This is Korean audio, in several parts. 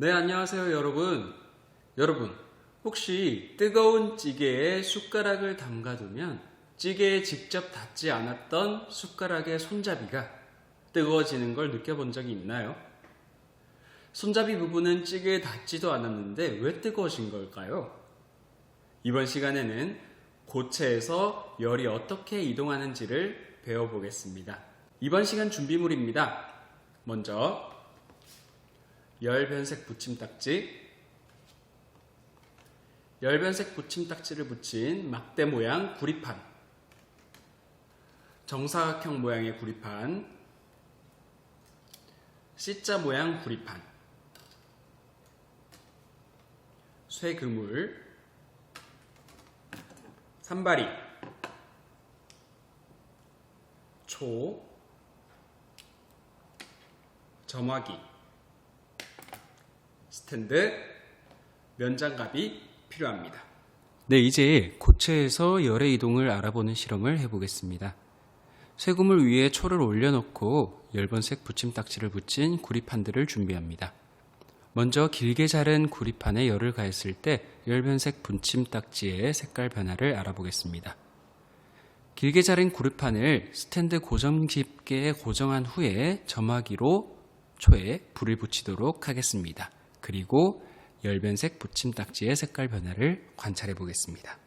네, 안녕하세요, 여러분. 여러분, 혹시 뜨거운 찌개에 숟가락을 담가두면 찌개에 직접 닿지 않았던 숟가락의 손잡이가 뜨거워지는 걸 느껴본 적이 있나요? 손잡이 부분은 찌개에 닿지도 않았는데 왜 뜨거워진 걸까요? 이번 시간에는 고체에서 열이 어떻게 이동하는지를 배워보겠습니다. 이번 시간 준비물입니다. 먼저 열변색 붙임딱지, 열변색 붙임딱지를 붙인 막대 모양 구리판, 정사각형 모양의 구리판, C자 모양 구리판, 쇠그물, 산바리, 초, 점화기, 스탠드, 면장갑이 필요합니다. 네, 이제 고체에서 열의 이동을 알아보는 실험을 해보겠습니다. 쇠구물 위에 초를 올려놓고 열번색 붙임딱지를 붙인 구리판들을 준비합니다. 먼저 길게 자른 구리판에 열을 가했을 때 열변색 붙임딱지의 색깔 변화를 알아보겠습니다. 길게 자른 구리판을 스탠드 고정 집게에 고정한 후에 점화기로 초에 불을 붙이도록 하겠습니다. 그리고 열변색 붙임딱지의 색깔 변화를 관찰해 보겠습니다.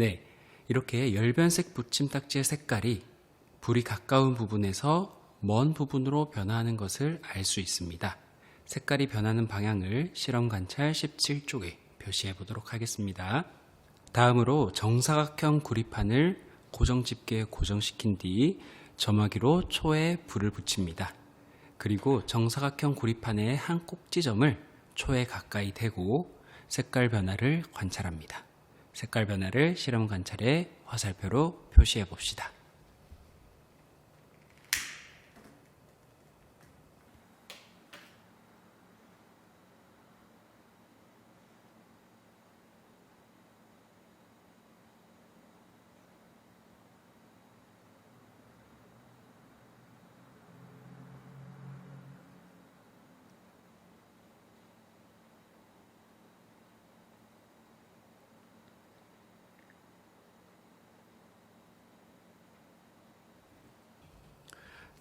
네, 이렇게 열변색 붙임딱지의 색깔이 불이 가까운 부분에서 먼 부분으로 변화하는 것을 알 수 있습니다. 색깔이 변하는 방향을 실험 관찰 17쪽에 표시해 보도록 하겠습니다. 다음으로 정사각형 구리판을 고정 집게에 고정시킨 뒤 점화기로 초에 불을 붙입니다. 그리고 정사각형 구리판의 한 꼭지점을 초에 가까이 대고 색깔 변화를 관찰합니다. 색깔 변화를 실험 관찰에 화살표로 표시해 봅시다.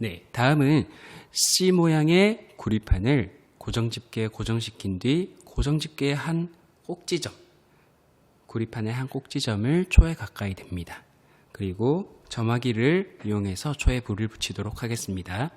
네, 다음은 C 모양의 구리판을 고정 집게에 고정시킨 뒤 고정 집게의 한 꼭지점, 구리판의 한 꼭지점을 초에 가까이 댑니다. 그리고 점화기를 이용해서 초에 불을 붙이도록 하겠습니다.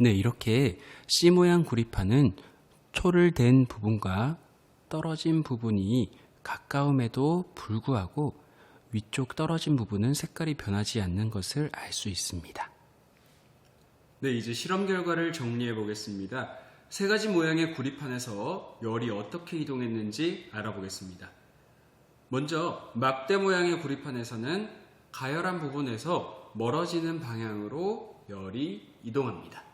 네, 이렇게 C 모양 구리판은 초를 댄 부분과 떨어진 부분이 가까움에도 불구하고 위쪽 떨어진 부분은 색깔이 변하지 않는 것을 알 수 있습니다. 네, 이제 실험 결과를 정리해 보겠습니다. 세 가지 모양의 구리판에서 열이 어떻게 이동했는지 알아보겠습니다. 먼저 막대 모양의 구리판에서는 가열한 부분에서 멀어지는 방향으로 열이 이동합니다.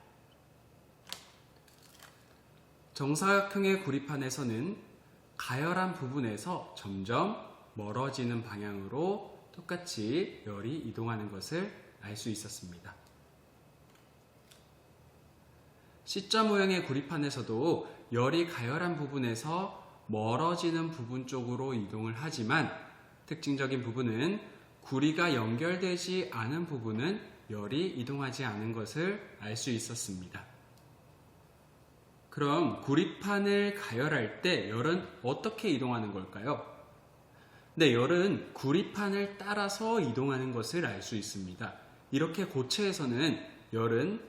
정사각형의 구리판에서는 가열한 부분에서 점점 멀어지는 방향으로 똑같이 열이 이동하는 것을 알 수 있었습니다. C자 모양의 구리판에서도 열이 가열한 부분에서 멀어지는 부분 쪽으로 이동을 하지만 특징적인 부분은 구리가 연결되지 않은 부분은 열이 이동하지 않은 것을 알 수 있었습니다. 그럼 구리판을 가열할 때 열은 어떻게 이동하는 걸까요? 네, 열은 구리판을 따라서 이동하는 것을 알 수 있습니다. 이렇게 고체에서는 열은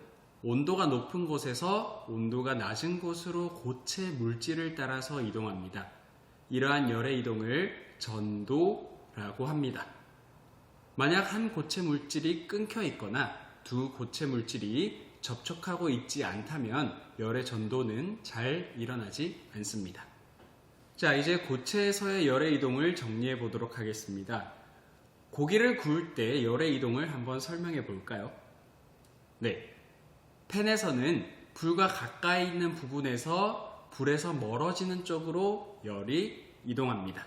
온도가 높은 곳에서 온도가 낮은 곳으로 고체 물질을 따라서 이동합니다. 이러한 열의 이동을 전도라고 합니다. 만약 한 고체 물질이 끊겨 있거나 두 고체 물질이 접촉하고 있지 않다면 열의 전도는 잘 일어나지 않습니다. 자, 이제 고체에서의 열의 이동을 정리해 보도록 하겠습니다. 고기를 구울 때 열의 이동을 한번 설명해 볼까요? 네. 팬에서는 불과 가까이 있는 부분에서 불에서 멀어지는 쪽으로 열이 이동합니다.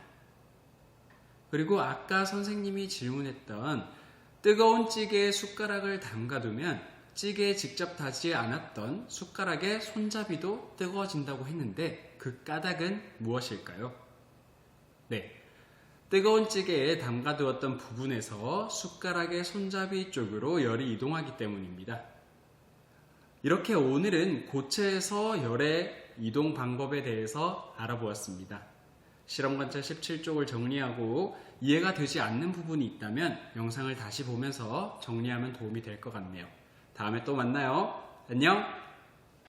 그리고 아까 선생님이 질문했던 뜨거운 찌개에 숟가락을 담가두면 찌개에 직접 닿지 않았던 숟가락의 손잡이도 뜨거워진다고 했는데 그 까닭은 무엇일까요? 네. 뜨거운 찌개에 담가두었던 부분에서 숟가락의 손잡이 쪽으로 열이 이동하기 때문입니다. 이렇게 오늘은 고체에서 열의 이동 방법에 대해서 알아보았습니다. 실험관찰 17쪽을 정리하고 이해가 되지 않는 부분이 있다면 영상을 다시 보면서 정리하면 도움이 될 것 같네요. 다음에 또 만나요. 안녕!